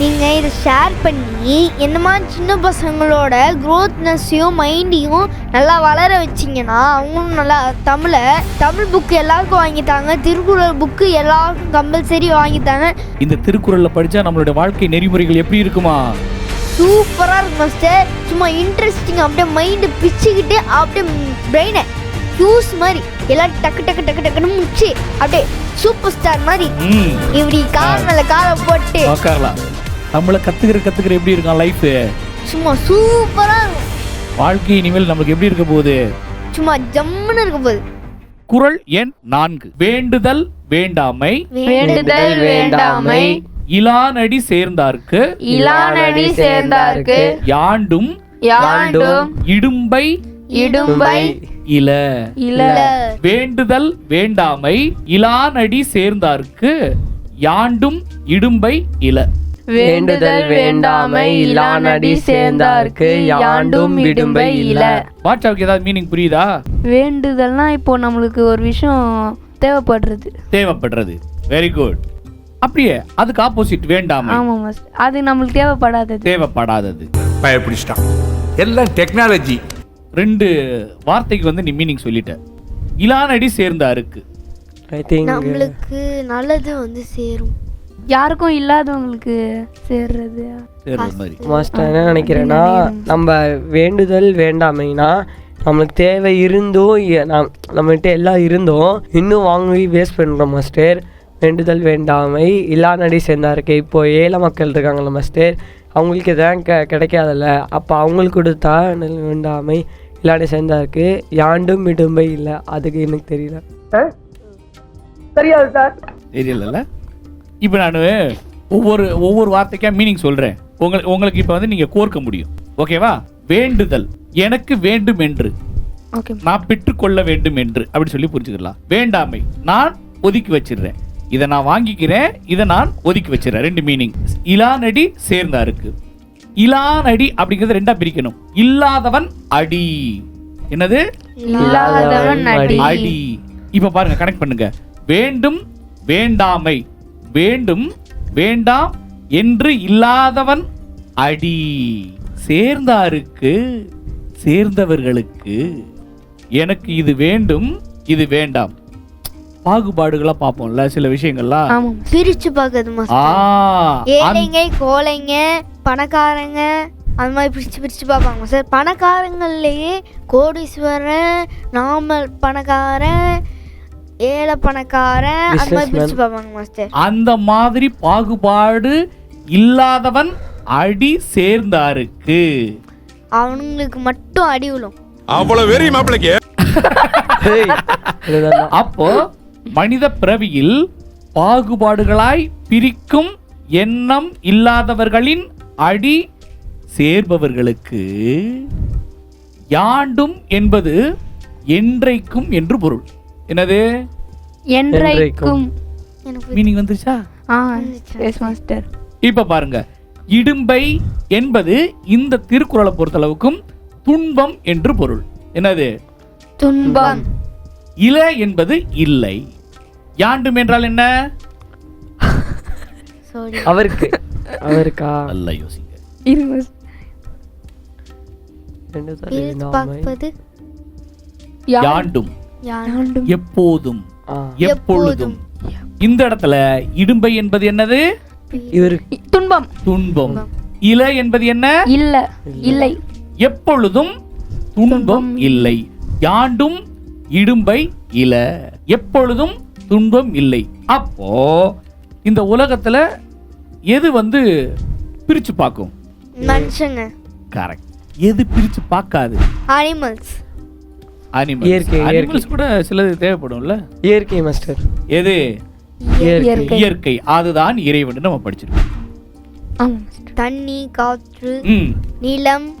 நீங்கள் இதை ஷேர் பண்ணி என்ன மாதிரி சின்ன பசங்களோட க்ரோத்னஸையும் மைண்டையும் நல்லா வளர வச்சிங்கன்னா அவங்களும் நல்லா தமிழை தமிழ் புக்கு எல்லாருக்கும் வாங்கித்தாங்க. திருக்குறள் புக்கு எல்லாருக்கும் கம்பல்சரி வாங்கித்தாங்க. இந்த திருக்குறள்ல படிச்சா நம்மளுடைய வாழ்க்கை நெறிமுறைகள் எப்படி இருக்குமா? சூப்பராக இருக்கும் மாஸ்டர் சும்மா இன்ட்ரெஸ்டிங் அப்படியே மைண்டு பிச்சுக்கிட்டு அப்படியே பிரெயினை ஃபியூஸ் மாதிரி எல்லாம் டக்கு டக்கு டக்கு டக்குன்னு முடிச்சு அப்படியே சூப்பர் ஸ்டார் மாதிரி இப்படி கால் மேல காலை போட்டு உக்காரலாம் நம்மளை கத்துக்கிற கத்துக்கிற எப்படி இருக்கான் லைஃப் சும்மா சூப்பரா இருக்கும். வாழ்க்கை இனிமேல் நம்மளுக்கு எப்படி இருக்க போகுது? சும்மா ஜம்முன்னு இருக்க போகுது. குறள் எண் நான்கு. வேண்டுதல் வேண்டாமை. வேண்டுதல் வேண்டாமை. இலானடி சேர்ந்தார்க்கு. இலானடி சேர்ந்தார்க்கு. யாண்டும். யாண்டும். இடும்பை. இடும்பை. இல. இல. வேண்டுதல் வேண்டாமை. இலானடி சேர்ந்தார்க்கு. யாண்டும். இடும்பை இல. வேண்டுதல் வேண்டாமை இலானடி சேர்ந்தார்க்கு யாண்டும் இடும்பை இல வாட்ஸ்அப்புக்கு ஏதாவது மீனிங் புரியுதா? வேண்டுதல்னா இப்போ நம்மளுக்கு ஒரு விஷயம் தேவைப்படுறது. தேவைப்படுறது. வெரி குட் அப்படியே அதுக்கு ஆப்போசிட் வேண்டாமை. மாஸ்டர் அது நம்மளுக்கு தேவைப்படாதது. தேவைப்படாதது. பயப்பிடிச்சிட்டான். எல்லாம் டெக்னாலஜி ரெண்டு வார்த்தைக்கு வந்து நீ மீனிங் சொல்லிட்ட. இலானடி சேர்ந்தாருக்கு. ஐ திங்க் நம்மளுக்கு நல்லது வந்து சேரும். யாருக்கும் இல்லாதவங்களுக்கு சேர்றது. சேர்றது மாதிரி. மாஸ்டர் என்ன நினைக்கிறேன்னா நம்ம வேண்டுதல் வேண்டாமைனா நம்மளுக்கு தேவை இருந்தும் நம்மகிட்ட எல்லாம் இருந்தும் இன்னும் வாங்கி வேஸ்ட் பண்ணுறோம் மாஸ்டர். வேண்டுதல் வேண்டாமை இல்லா நடி சேர்ந்தாருக்கு. இப்போ ஏழை மக்கள் இருக்காங்கல்ல மாஸ்டர் அவங்களுக்கு இதான் க கிடைக்காதல்ல. அப்போ அவங்களுக்கு கொடுத்தா வேண்டாமை இல்லாடி சேர்ந்தாருக்கு. யாண்டும் இடும்பை இல்லை. அதுக்கு எனக்கு தெரியல. தெரியாது சார். தெரியல இப்போ நான் ஒவ்வொரு ஒவ்வொரு வார்த்தைக்கா மீனிங் சொல்றேன். உங்களுக்கு உங்களுக்கு இப்போ வந்து நீங்க கோர்க்க முடியும். ஓகேவா வேண்டுதல். எனக்கு வேண்டும் என்று. ஓகே நான் பெற்றுக்கொள்ள வேண்டும் என்று. அப்படி சொல்லி புரிஞ்சுக்கலாம் வேண்டாமை. நான் ஒதுக்கி வச்சிடுறேன். இதை நான் வாங்கிக்கிறேன். இதை நான் ஒதுக்கி வச்சிடுறேன். ரெண்டு மீனிங் இலானடி சேர்ந்தா இருக்கு. இலானடி அப்படிங்கிறது ரெண்டா பிரிக்கணும். இல்லாதவன் அடி. என்னது? அடி. இப்ப பாருங்க கனெக்ட் பண்ணுங்க. வேண்டும் வேண்டாமை. வேண்டும் வேண்டாம் என்று இல்லாதவன் அடி. சேர்ந்தாருக்கு சேர்ந்தவர்களுக்கு எனக்கு இது வேண்டும் இது வேண்டாம். பாகுபாடுகளா பார்ப்போம்ல சில விஷயங்கள்லாம். பிரிச்சு அந்த- ஏழைங்க கோழைங்க பணக்காரங்க அந்த மாதிரி பிரிச்சு பிரிச்சு பார்ப்பாங்க சார் பணக்காரங்கள்லயே கோடீஸ்வரன் நாமல் பணக்காரன் ஏழை பணக்காரன் அந்த மாதிரி பிரிச்சு பார்ப்பாங்க மாஸ்டர் அந்த மாதிரி பாகுபாடு இல்லாதவன் அடி சேர்ந்தாருக்கு அவனுங்களுக்கு மட்டும் அடி விழும். அவ்வளவு வெறி மாப்பிளைக்கு. அப்போ மனித பிறவியில் பாகுபாடுகளாய் பிரிக்கும் எண்ணம் இல்லாதவர்களின் அடி சேர்பவர்களுக்கு யாண்டும் என்பது என்றைக்கும் என்று பொருள். என்னது? என்றைக்கும். எனக்கு மீனிங் வந்துருச்சா? ஆ எஸ் மாஸ்டர் இப்ப பாருங்க. இடும்பை என்பது இந்த திருக்குறளை பொறுத்தளவுக்கும் துன்பம் என்று பொருள். என்னது? துன்பம். இல என்பது இல்லை. யாண்டும் என்றால் என்ன? சாரி அவருக்கு. அவருக்கா? நல்லா யோசிங்க. யாண்டும். எப்போதும் எப்பொழுதும். இந்த இடத்துல இடும்பை என்பது என்னது? துன்பம். துன்பம். இல என்பது என்ன? இல்ல இல்லை. எப்பொழுதும் துன்பம் இல்லை. யாண்டும் இடும்பை இல. எப்பொழுதும் துன்பம் இல்லை. அப்போ இந்த உலகத்துல எது வந்து பிரிச்சு பார்க்கும்? மனுஷங்க. கரெக்ட் எது பிரிச்சு பார்க்காது? அனிமல்ஸ் இயற்கை, இயற்கை. அனிமல்ஸ் கூட சிலது தேவைப்படும்ல? இயற்கை மாஸ்டர் எது? இயற்கை. அதுதான் இறைவன் நம்ம படிச்சிருக்கோம். தண்ணி காற்று ம். நிலம்.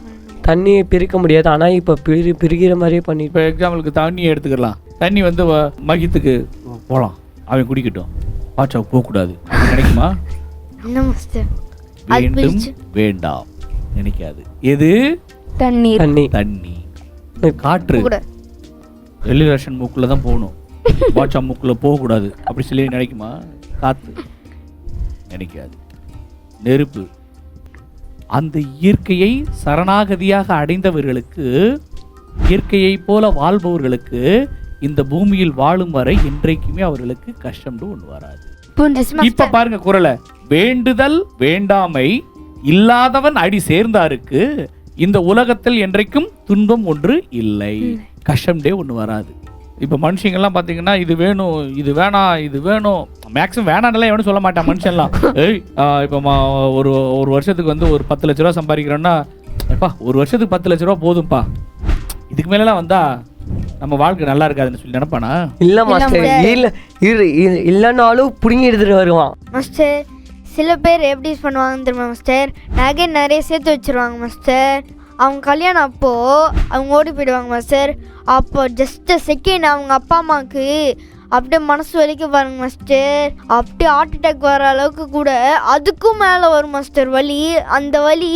தண்ணியை பிரிக்க முடியாது. ஆனா இப்ப பிரி பிரிக்கிற மாதிரியே பண்ணிட்டு இப்போ எக்ஸாம்பிளுக்கு தண்ணியை எடுத்துக்கலாம். தண்ணி வந்து வ- மகித்துக்கு போகலாம் அவன் குடிக்கட்டும். பாச்சா போகக்கூடாது. வேண்டும் நினைக்காது. எது? தண்ணீர். தண்ணி. தண்ணி. காற்று. எலிரேஷன் மூக்குல தான் போகணும். பாட்சா மூக்குல போகக்கூடாது. அப்படி சொல்லி நினைக்குமா? காத்து. நினைக்காது. நெருப்பு. அந்த இயற்கையை சரணாகதியாக அடைந்தவர்களுக்கு இயற்கையைப் போல வாழ்பவர்களுக்கு இந்த பூமியில் வாழும் வரை என்றைக்குமே அவர்களுக்கு கஷ்டம்னு ஒன்று வராது. இப்ப பாருங்க குரலை. வேண்டுதல் வேண்டாமை இல்லாதவன் அடி சேர்ந்தாருக்கு. இந்த உலகத்தில் என்றைக்கும் துன்பம் ஒன்று இல்லை. கஷ்டம்டே ஒன்று வராது. இப்போ மனுஷங்கெல்லாம் பார்த்தீங்கன்னா இது வேணும் இது வேணாம் இது வேணும். மேக்ஸிமம் வேணாம்லாம் எவனும் சொல்ல மாட்டான் மனுஷன்லாம். ஏய் இப்போ ஒரு ஒரு வருஷத்துக்கு வந்து ஒரு பத்து லட்ச ரூபா சம்பாதிக்கிறோன்னா எப்பா ஒரு வருஷத்துக்கு பத்து லட்ச ரூபா போதும்ப்பா இதுக்கு மேலலாம் வந்தா நம்ம வாழ்க்கை நல்லா இருக்காதுன்னு சொல்லி நினைப்பானா? இல்ல மாஸ்டர் இல்ல இரு இரு- இல்லைனாலும் புடுங்கி எடுத்துட்டு வருவான். மாஸ்டர் சில பேர் எப்படி பண்ணுவாங்க தெரியுமா மாஸ்டர்? நகை நிறைய சேர்த்து வச்சிருவாங்க மாஸ்டர். அவங்க கல்யாணம் அப்போ அவங்க ஓடி போயிடுவாங்க மாஸ்டர் அப்போ ஜஸ்ட் செகண்ட் அவங்க அப்பா அம்மாவுக்கு அப்படியே மனசு வலிக்க பாருங்க மாஸ்டர் அப்படியே ஹார்ட் அட்டாக் வர அளவுக்கு கூட அதுக்கும் மேலே வரும் மாஸ்டர் வலி. அந்த வலி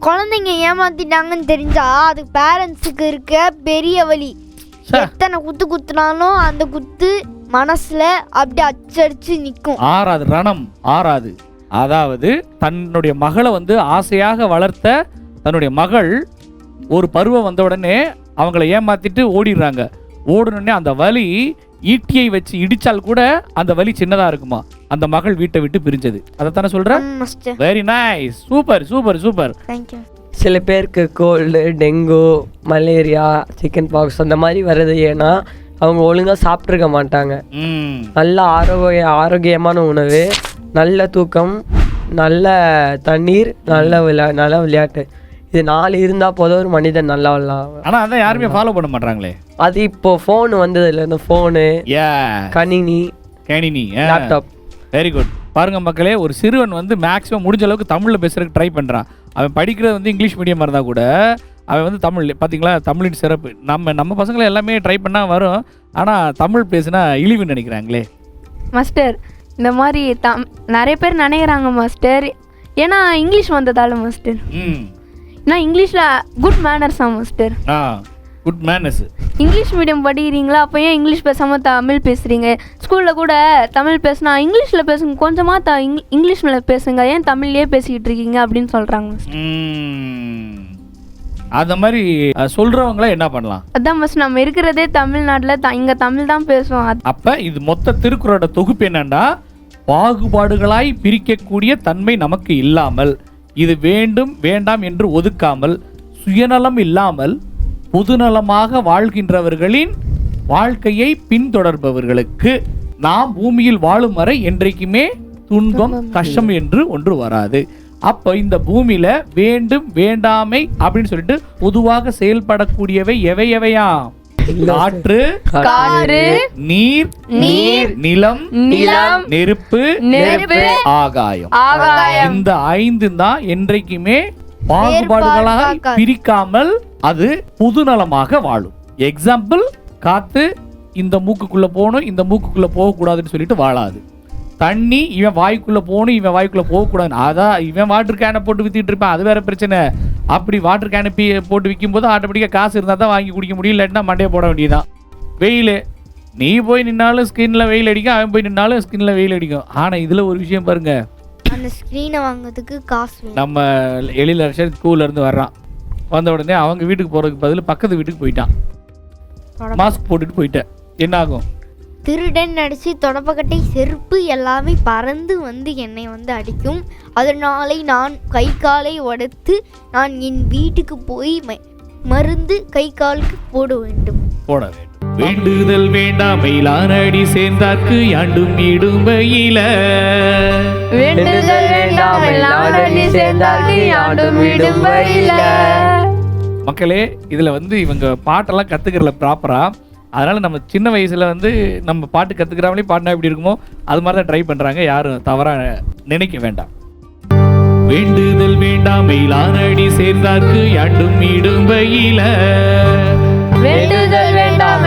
குழந்தைங்க ஏமாத்திட்டாங்கன்னு தெரிஞ்சா அதுக்கு பேரண்ட்ஸுக்கு இருக்க பெரிய வலி. எத்தனை குத்து குத்துனாலும் அந்த குத்து மனசுல அப்படியே அச்சடிச்சு நிற்கும் ஆறாது ரணம் ஆறாது. அதாவது தன்னுடைய மகளை வந்து ஆசையாக வளர்த்த தன்னுடைய மகள் ஒரு பருவம் வந்த உடனே அவங்கள ஏமாத்திட்டு ஓடிடுறாங்க. ஓடுனோடனே அந்த வலி ஈட்டியை வச்சு இடிச்சால் கூட அந்த வலி சின்னதா இருக்குமா? அந்த மகள் வீட்டை விட்டு பிரிஞ்சது. அதைத்தானே சொல்ற? Master very nice super super super சில பேருக்கு cold dengue malaria chicken pox அந்த மாதிரி வருது ஏன்னா அவங்க ஒழுங்காக சாப்பிட்ருக்க மாட்டாங்க. நல்ல ஆரோக்கிய ஆரோக்கியமான உணவு நல்ல தூக்கம் நல்ல தண்ணீர் நல்ல விளையா நல்ல விளையாட்டு. இது நாலு இருந்தால் போதும் ஒரு மனிதன் நல்லா விளாடுவான் ஆனா அதான் யாருமே ஃபாலோ பண்ண மாட்டாங்களே அது இப்போ ஃபோன் வந்ததுல இந்த ஃபோனு ஏ கணினி கேணினி லேப்டாப் வெரி குட் பாருங்க மக்களே ஒரு சிறுவன் வந்து மேக்ஸிமம் முடிஞ்ச அளவுக்கு தமிழில் பேசுறதுக்கு ட்ரை பண்ணுறான் அவன் படிக்கிறது வந்து இங்கிலீஷ் மீடியமாக இருந்தால் கூட அவன் வந்து தமிழ் பார்த்தீங்களா தமிழின் சிறப்பு. நம்ம நம்ம பசங்களை எல்லாமே ட்ரை பண்ணால் வரும். ஆனால் தமிழ் பேசுனா இழிவுன்னு நினைக்கிறாங்களே. மாஸ்டர் இந்த மாதிரி தம் நிறைய பேர் நினைக்கிறாங்க மாஸ்டர் ஏன்னா இங்கிலீஷ் வந்ததால மாஸ்டர் ஏன்னா இங்கிலீஷில் குட் மேனர்ஸா மாஸ்டர் ஆ குட் மேனஸ் இங்கிலீஷ் மீடியம் படிக்கிறீங்களா? அப்போ ஏன் இங்கிலீஷ் பேசாமல் தமிழ் பேசுகிறீங்க ஸ்கூலில் கூட தமிழ் பேசுனா இங்கிலீஷில் பேசுங்க கொஞ்சமாக த இங் இங்கிலீஷில் பேசுங்க. ஏன் தமிழ்லேயே பேசிக்கிட்டு இருக்கீங்க அப்படின்னு சொல்கிறாங்க அந்த மாதிரி அஹ், சொல்றவங்கள என்ன பண்ணலாம்? அதான் மாஸ்டர் நம்ம இருக்கிறதே தமிழ்நாட்டில் த இங்கே தமிழ் தான் பேசுவோம். அப்ப இது மொத்த திருக்குறளோட தொகுப்பு என்னன்னா பாகுபாடுகளாய் பிரிக்கக்கூடிய தன்மை நமக்கு இல்லாமல். இது வேண்டும் வேண்டாம் என்று ஒதுக்காமல் சுயநலம் இல்லாமல் பொதுநலமாக வாழ்கின்றவர்களின் வாழ்க்கையை பின்தொடர்பவர்களுக்கு நாம் பூமியில் வாழும் வரை என்றைக்குமே துன்பம் கஷ்டம் என்று ஒன்று வராது. அப்ப இந்த பூமியில வேண்டும் வேண்டாமை அப்படின்னு சொல்லிட்டு பொதுவாக செயல்படக்கூடியவை எவை எவையாம்? காற்று காற்று நீர் நீர், நிலம் நிலம், நெருப்பு நெருப்பு, ஆகாயம். ஆகாயம். இந்த ஐந்து தான் என்றைக்குமே பாகுபாடுகளாக. பிரிக்காமல் அது புதுநலமாக வாழும். எக்ஸாம்பிள் காத்து இந்த மூக்குக்குள்ள போகணும் இந்த மூக்குக்குள்ள போகக்கூடாதுன்னு சொல்லிட்டு வாழாது. தண்ணி இவன் வாய்க்குள்ள போகணும் இவன் வாய்க்குள்ள போகக்கூடாது அதான் இவன் வாட்டர் கேனை போட்டு வித்திட்டு இருப்பான் அது வேற பிரச்சனை. அப்படி வாட்டர் கேனை பி போட்டு விற்கும் போது ஆட்டோமேட்டிக்காக காசு இருந்தால் தான் வாங்கி குடிக்க முடியும். இல்லாட்டினா மண்டையை போட வேண்டியதுதான். வெயில். நீ போய் நின்னாலும் ஸ்கின்ல வெயில் அடிக்கும் அவன் போய் நின்னாலும் ஸ்கின்ல வெயில் அடிக்கும். ஆனால் இதில் ஒரு விஷயம் பாருங்க. அந்த ஸ்க்ரீனை வாங்குறதுக்கு காசு நம்ம எழில் அரசர் ஸ்கூல்ல இருந்து வர்றான். வந்த உடனே அவங்க வீட்டுக்கு போறதுக்கு பதில் பக்கத்து வீட்டுக்கு போயிட்டான். மாஸ்க் போட்டுட்டு போயிட்டேன். என்ன ஆகும் திருடன் அடிச்சு தொடப்பக்கட்டை செருப்பு எல்லாமே பறந்து வந்து என்னை வந்து அடிக்கும். அதனாலே நான் கை காலை உடைத்து நான் என் வீட்டுக்கு போய் மருந்து கை காலுக்கு போட வேண்டும். போட வேண்டும். வேண்டுதல் வேண்டாமையிலான அடி சேர்ந்தார்க்கு யாண்டும் இடும்பையில வேண்டுதல் வேண்டாம் நடி சேர்ந்தார்க்கு யாண்டும் விடும்பையில மக்களே இதுல வந்து இவங்க பாட்டெல்லாம் கத்துக்கிறல ப்ராப்பரா அதனால நம்ம சின்ன வயசுல வந்து நம்ம பாட்டு கத்துக்கிறாமலே பாடினா எப்படி இருக்குமோ அது மாதிரி தான் ட்ரை பண்றாங்க. யாரும் தவறா நினைக்க வேண்டாம். வேண்டுதல் வேண்டாமையிலான அடி சேர்ந்தார்க்கு யாண்டும் இடும்பையில வேண்டுதல் வேண்டாம்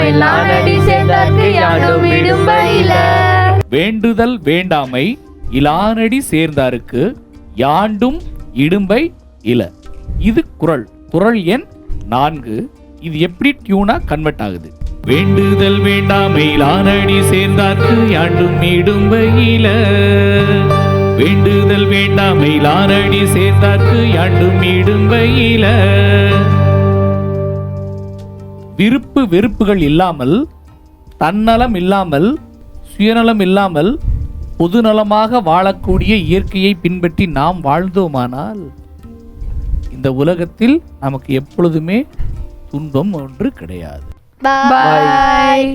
நடி சேர்ந்தார்க்கு யாண்டும் விடும்பையில வேண்டுதல் வேண்டாமை இலானடி சேர்ந்தாருக்கு யாண்டும் இடும்பை இல. இது குறள் குறள் எண் நான்கு. இது எப்படி டியூனா கன்வெர்ட் ஆகுது? வேண்டுதல் வேண்டாமை இலானடி சேர்ந்தார்க்கு யாண்டும் இடும்பை வேண்டுதல் வேண்டாமை லானடி சேர்ந்தார்க்கு யாண்டும் இடும்பையில விருப்பு வெறுப்புகள் இல்லாமல் தன்னலம் இல்லாமல் சுயநலம் இல்லாமல் பொதுநலமாக வாழக்கூடிய இயற்கையை பின்பற்றி நாம் வாழ்ந்தோமானால் இந்த உலகத்தில் நமக்கு எப்பொழுதுமே துன்பம் ஒன்று கிடையாது. பாய் பாய்